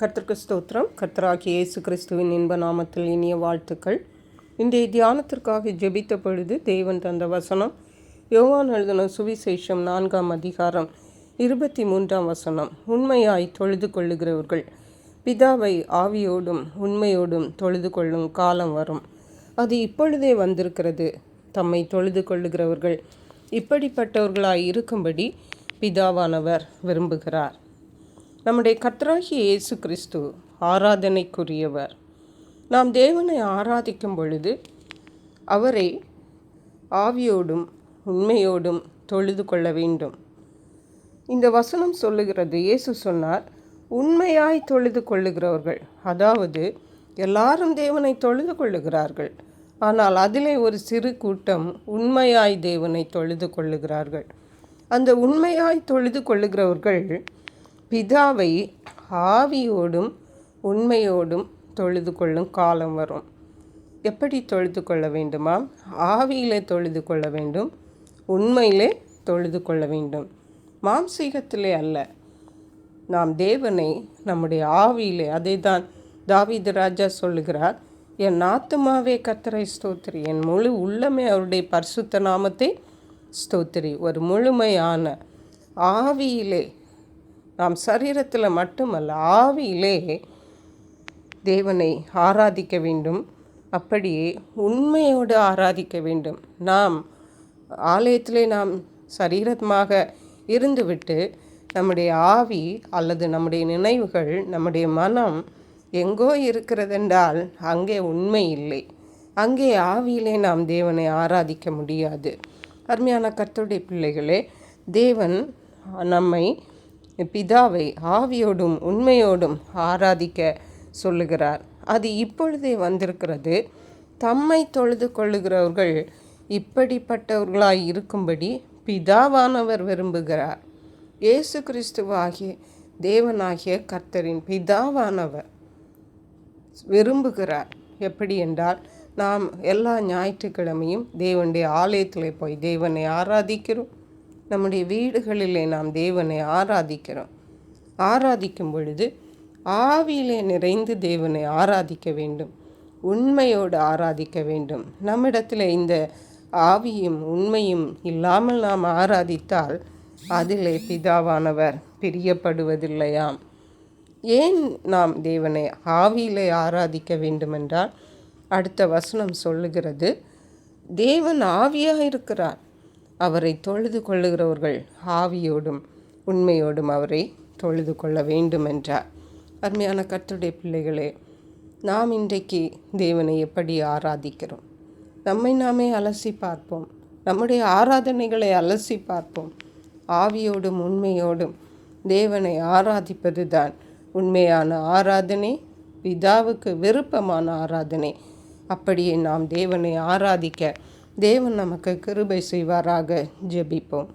கர்த்தருக்கு ஸ்தோத்திரம். கர்த்தராகிய இயேசு கிறிஸ்துவின் இன்ப நாமத்தில் இனிய வாழ்த்துக்கள். இன்றைய தியானத்திற்காக ஜெபித்த பொழுது தேவன் தந்த வசனம் யோவான் எழுதின சுவிசேஷம் நான்காம் அதிகாரம் இருபத்தி மூன்றாம் வசனம். உண்மையாய் தொழுது கொள்ளுகிறவர்கள் பிதாவை ஆவியோடும் உண்மையோடும் தொழுது கொள்ளும் காலம் வரும். அது இப்பொழுதே வந்திருக்கிறது. தம்மை தொழுது கொள்ளுகிறவர்கள் இப்படிப்பட்டவர்களாய் இருக்கும்படி பிதாவானவர் விரும்புகிறார். நம்முடைய கத்ராகி இயேசு கிறிஸ்து ஆராதனைக்குரியவர். நாம் தேவனை ஆராதிக்கும் பொழுது அவரை ஆவியோடும் உண்மையோடும் தொழுது கொள்ள வேண்டும். இந்த வசனம் சொல்லுகிறது இயேசு சொன்னார் உண்மையாய் தொழுது கொள்ளுகிறவர்கள் அதாவது எல்லாரும் தேவனை தொழுது கொள்ளுகிறார்கள். ஆனால் அதிலே ஒரு சிறு கூட்டம் உண்மையாய் தேவனை தொழுது கொள்ளுகிறார்கள். அந்த உண்மையாய் தொழுது கொள்ளுகிறவர்கள் பிதாவை ஆவியோடும் உண்மையோடும் தொழுது கொள்ளும் காலம் வரும். எப்படி தொழுது கொள்ள வேண்டுமா? ஆவியிலே தொழுது கொள்ள வேண்டும் உண்மையிலே தொழுது கொள்ள வேண்டும். மாம்சீகத்திலே அல்ல. நாம் தேவனை நம்முடைய ஆவியிலே அதை தான் தாவித ராஜா சொல்லுகிறார் என் ஆத்துமாவே கத்தரை ஸ்தோத்திரி. என் முழு உள்ளமே அவருடைய பரிசுத்த நாமத்தை ஸ்தோத்திரி. ஒரு முழுமையான ஆவியிலே நாம் சரீரத்தில் மட்டுமல்ல ஆவியிலே தேவனை ஆராதிக்க வேண்டும். அப்படியே உண்மையோடு ஆராதிக்க வேண்டும். நாம் ஆலயத்திலே நாம் சரீரமாக இருந்துவிட்டு நம்முடைய ஆவி அல்லது நம்முடைய நினைவுகள் நம்முடைய மனம் எங்கோ இருக்கிறதென்றால் அங்கே உண்மை இல்லை. அங்கே ஆவியிலே நாம் தேவனை ஆராதிக்க முடியாது. அருமையான கர்த்தருடைய பிள்ளைகளே தேவன் நம்மை பிதாவை ஆவியோடும் உண்மையோடும் ஆராதிக்க சொல்லுகிறார். அது இப்பொழுதே வந்திருக்கிறது. தம்மை தொழுது கொள்ளுகிறவர்கள் இப்படிப்பட்டவர்களாய் இருக்கும்படி பிதாவானவர் விரும்புகிறார். இயேசு கிறிஸ்துவாகிய தேவனாகிய கர்த்தரின் பிதாவானவர் விரும்புகிறார். எப்படி என்றால் நாம் எல்லா ஞாயிற்றுக்கிழமையும் தேவனுடைய ஆலயத்தில் போய் தேவனை ஆராதிக்கிறோம். நம்முடைய வீடுகளிலே நாம் தேவனை ஆராதிக்கிறோம். ஆராதிக்கும் பொழுது ஆவியிலே நிறைந்து தேவனை ஆராதிக்க வேண்டும். உண்மையோடு ஆராதிக்க வேண்டும். நம்மிடத்தில் இந்த ஆவியும் உண்மையும் இல்லாமல் நாம் ஆராதித்தால் அதிலே பிதாவானவர் பிரியப்படுவதில்லையாம். ஏன் நாம் தேவனை ஆவியிலே ஆராதிக்க வேண்டுமென்றால் அடுத்த வசனம் சொல்லுகிறது தேவன் ஆவியாக இருக்கிறார் அவரை தொழுது கொள்ளுகிறவர்கள் ஆவியோடும் உண்மையோடும் அவரை தொழுது கொள்ள வேண்டும் என்றார். அருமையான கத்துடைய பிள்ளைகளே நாம் இன்றைக்கு தேவனை எப்படி ஆராதிக்கிறோம்? நம்மை நாமே அலசி பார்ப்போம். நம்முடைய ஆராதனைகளை அலசி பார்ப்போம். ஆவியோடும் உண்மையோடும் தேவனை ஆராதிப்பது தான் உண்மையான ஆராதனை பிதாவுக்கு விருப்பமான ஆராதனை. அப்படியே நாம் தேவனை ஆராதிக்க தேவன் நமக்கு கிருபை செய்வாராக. ஜெபிப்போம்.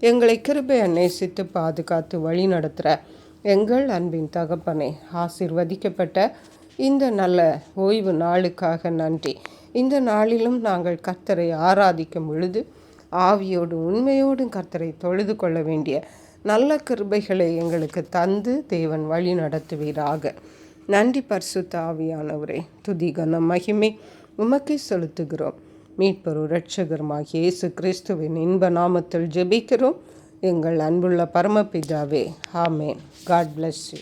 எங்களை கிருபை நேசித்து பாதுகாத்து வழி நடத்துகிற எங்கள் அன்பின் தகப்பனை ஆசிர்வதிக்கப்பட்ட இந்த நல்ல ஓய்வு நாளுக்காக நன்றி. இந்த நாளிலும் நாங்கள் கர்த்தரை ஆராதிக்கும் பொழுது ஆவியோடும் உண்மையோடும் கர்த்தரை தொழுது கொள்ள வேண்டிய நல்ல கிருபைகளை எங்களுக்கு தந்து தேவன் வழி நடத்துவீராக. நன்றி பரிசுத்த ஆவியானவரே துதிகன மகிமை உமக்கே செலுத்துகிறோம். மீட்பரு இரட்சகருமாகிய இயேசு கிறிஸ்துவின் இன்ப நாமத்தில் ஜெபிக்கிறோம். எங்கள் அன்புள்ள பரமபிதாவே ஆமேன். God bless you